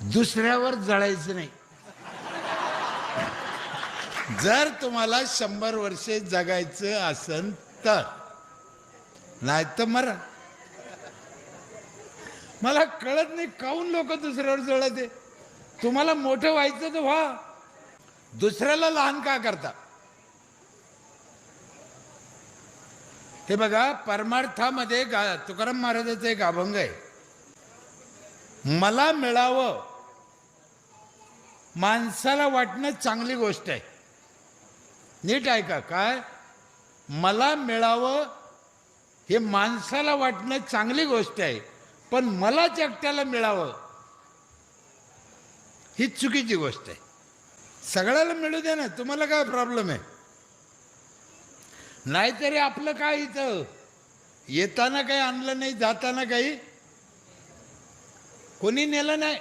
दुसऱ्यावर जळायचं नाही. जर तुम्हाला शंभर वर्षे जगायचं असन तर. नाही तर मरा. मला कळत नाही काऊन लोक दुसऱ्यावर जळत. तुम्हाला मोठं व्हायचं तर व्हा. दुसऱ्याला लहान का करता? हे बघा परमार्थामध्ये गा तुकाराम महाराजाचं एक अभंग आहे. मला मिळावं. माणसाला वाटणं चांगली गोष्ट आहे. नीट ऐका काय? मला मिळावं हे माणसाला वाटणं चांगली गोष्ट आहे पण मलाच एकट्याला मिळावं ही चुकीची गोष्ट आहे. सगळ्याला मिळू दे ना तुम्हाला काय प्रॉब्लेम आहे? नाहीतरी आपलं काय इथं? येताना काही आणलं नाही जाताना काही? कोणी नेलं नाही.